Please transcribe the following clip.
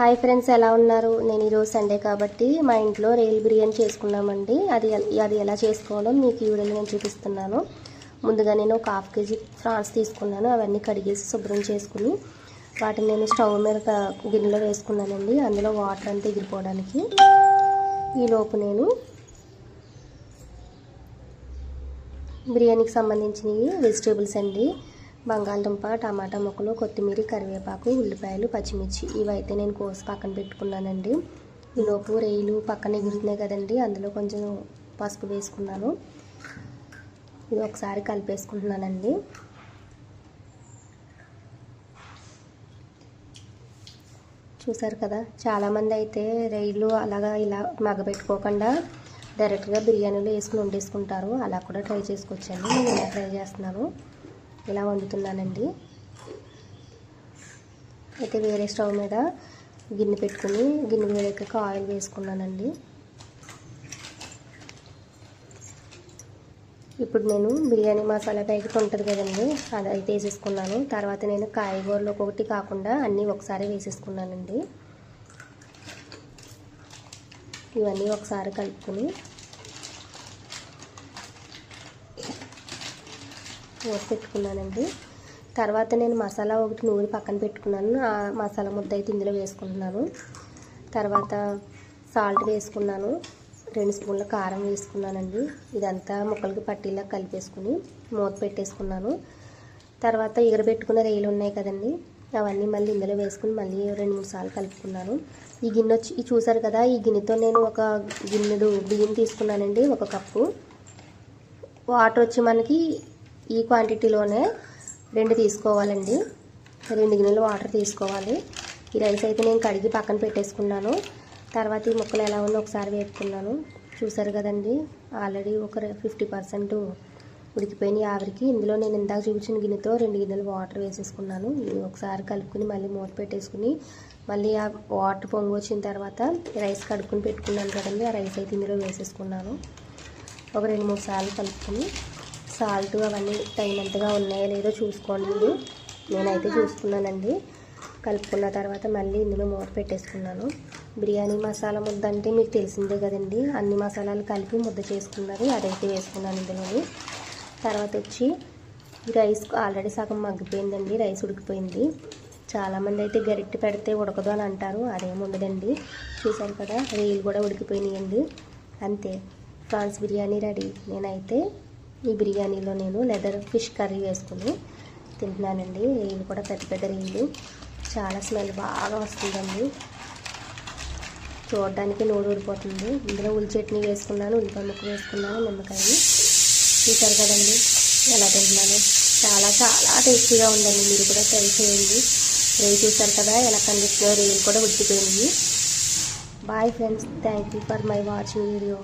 Hi friends ఎలా ఉన్నారు? నేను ఈరోజు సండే కాబట్టి మా ఇంట్లో రైల్ బిర్యానీ చేసుకున్నామండి. అది అది ఎలా చేసుకోవాలో మీకు ఈ వీడియోలో నేను చూపిస్తున్నాను. ముందుగా నేను ఒక హాఫ్ కేజీ ఫ్రాన్స్ తీసుకున్నాను. అవన్నీ కడిగేసి శుభ్రం చేసుకుని వాటిని నేను స్టవ్ మీద గిన్నెలో వేసుకున్నానండి. అందులో వాటర్ అంతా ఎగిరిపోవడానికి. ఈలోపు నేను బిర్యానీకి సంబంధించినవి వెజిటేబుల్స్ అండి. బంగాళదుంప టమాటా ముక్కలు కొత్తిమీర కరివేపాకు ఉల్లిపాయలు పచ్చిమిర్చి ఇవైతే నేను కోసి పక్కన పెట్టుకున్నానండి. ఈలోపు రేయిలు పక్కన ఎగురుతున్నాయి కదండి అందులో కొంచెం పసుపు వేసుకున్నాను. ఇది ఒకసారి కలిపేసుకుంటున్నానండి. చూసారు కదా చాలామంది అయితే రైలు అలాగా ఇలా మగబెట్టుకోకుండా డైరెక్ట్గా బిర్యానీలో వేసుకుని వండేసుకుంటారు. అలా కూడా ట్రై చేసుకోవచ్చండి నేను ఇలా ట్రై చేస్తున్నాను? ఇలా వండుతున్నానండి. అయితే వేరే స్టవ్ మీద గిన్నె పెట్టుకుని గిన్నె వేడెక్కాక ఆయిల్ వేసుకున్నానండి. ఇప్పుడు నేను బిర్యానీ మసాలా ప్యాకెట్ ఉంటుంది కదండి అది అయితే వేసేసుకున్నాను. తర్వాత నేను కాయగూరలు ఒక్కొక్కటి కాకుండా అన్నీ ఒకసారి వేసేసుకున్నానండి. ఇవన్నీ ఒకసారి కలుపుకొని మూత పెట్టుకున్నానండి. తర్వాత నేను మసాలా ఒకటి నూరి పక్కన పెట్టుకున్నాను. ఆ మసాలా ముద్ద అయితే ఇందులో వేసుకుంటున్నాను. తర్వాత సాల్ట్ వేసుకున్నాను. రెండు స్పూన్ల కారం వేసుకున్నానండి. ఇదంతా ముక్కలకి పట్టీలా కలిపేసుకుని మూత పెట్టేసుకున్నాను. తర్వాత ఎగరబెట్టుకున్న రేలు ఉన్నాయి కదండి. అవన్నీ మళ్ళీ ఇందులో వేసుకుని మళ్ళీ రెండు మూడు సార్లు కలుపుకున్నాను. ఈ గిన్నె వచ్చి చూసారు కదా ఈ గిన్నెతో నేను ఒక గిన్నెడు బియ్యం తీసుకున్నానండి ఒక కప్పు. వాటర్ వచ్చి మనకి ఈ క్వాంటిటీలోనే రెండు తీసుకోవాలండి. రెండు గిన్నెలు వాటర్ తీసుకోవాలి. ఈ రైస్ అయితే నేను కడిగి పక్కన పెట్టేసుకున్నాను. తర్వాత ఈ ముక్కలు ఎలా ఉందో ఒకసారి వేపుకున్నాను. చూసారు కదండి ఆల్రెడీ ఒక ఫిఫ్టీ పర్సెంట్ ఉడికిపోయిన ఆవిరికి. ఇందులో నేను ఇందాక చూపించిన గిన్నెతో రెండు గిన్నెలు వాటర్ వేసేసుకున్నాను. ఇది ఒకసారి కలుపుకుని మళ్ళీ మూత పెట్టేసుకుని మళ్ళీ ఆ వాటర్ పొంగి వచ్చిన తర్వాత రైస్ కడుక్కుని పెట్టుకున్నాను కదండి. ఆ రైస్ అయితే ఇందులో వేసేసుకున్నాను. ఒక రెండు మూడు సార్లు కలుపుకొని సాల్ట్ అవన్నీ తగినంతగా ఉన్నాయో లేదో చూసుకోండి. నేనైతే చూసుకున్నానండి కలుపుకున్న తర్వాత మళ్ళీ ఇందులో మూత పెట్టేసుకున్నాను. బిర్యానీ మసాలా ముద్ద అంటే మీకు తెలిసిందే కదండి. అన్ని మసాలాలు కలిపి ముద్ద చేసుకున్నారు అదైతే వేసుకున్నాను ఇందులోని. తర్వాత వచ్చి రైస్ ఆల్రెడీ సగం మగ్గిపోయిందండి. రైస్ ఉడికిపోయింది. చాలామంది అయితే గరిటె పెడితే ఉడకదు అని అంటారు. అదేమి ఉండదండి. చూశారు కదా రేలు కూడా ఉడికిపోయినాయండి. అంతే. Prawns biryani ready. నేనైతే ఈ బిర్యానీలో నేను లెదర్ ఫిష్ కర్రీ వేసుకుని తింటున్నానండి. రీలు కూడా పెద్ద పెద్ద రీలు చాలా స్మెల్ బాగా వస్తుందండి. చూడడానికి నోరు ఊడిపోతుంది ఇందులో ఉల్లి చట్నీ వేసుకున్నాను ఉల్లిపాయ ముక్క వేసుకున్నాను నిమ్మకాయ. చూసారు కదండి ఎలా తింటున్నాను. చాలా చాలా టేస్టీగా ఉందండి. మీరు కూడా ట్రై చేయండి. రేయి చూసారు కదా ఎలా కనిపిస్తుందో. రేలు కూడా ఉడికిపోయింది. Bye friends. Thank you for my watching video.